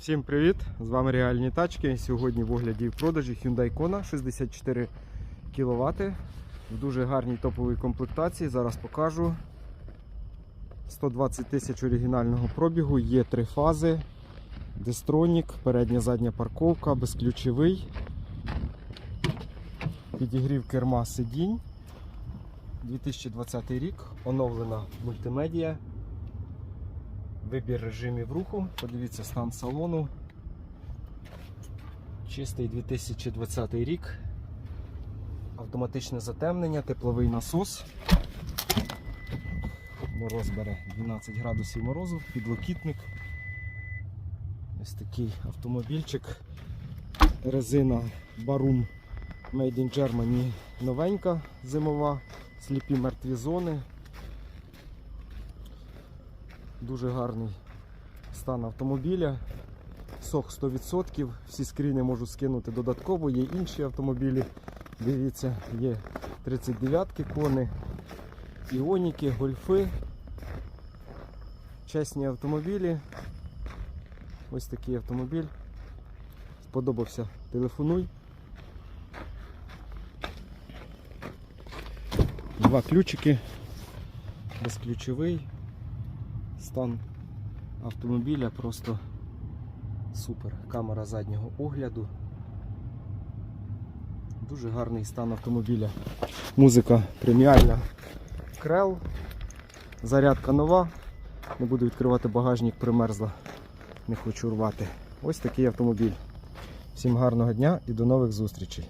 Всім привіт! З вами реальні тачки. Сьогодні в огляді і в продажі Hyundai Kona 64 кВт в дуже гарній топовій комплектації. Зараз покажу. 120 тисяч оригінального пробігу, є три фази. Дестронік, передня задня парковка, безключовий. Підігрів керма сидінь. 2020 рік, оновлена мультимедіа. Вибір режимів руху. Подивіться стан салону. Чистий 2020 рік. Автоматичне затемнення, тепловий насос. Мороз бере 12 градусів морозу, підлокітник. Ось такий автомобільчик. Резина Barum Made in Germany новенька зимова, сліпі мертві зони. Дуже гарний стан автомобіля. Сох 100%. Всі скріни можу скинути додатково. Є інші автомобілі. Дивіться, є 39-ки кони, іоніки, гольфи. Чесні автомобілі. Ось такий автомобіль. Сподобався. Телефонуй. Два ключики. Безключовий. Стан автомобіля просто супер. Камера заднього огляду. Дуже гарний стан автомобіля. Музика преміальна. Крел. Зарядка нова. Не буду відкривати багажник, примерзла. Не хочу рвати. Ось такий автомобіль. Всім гарного дня і до нових зустрічей.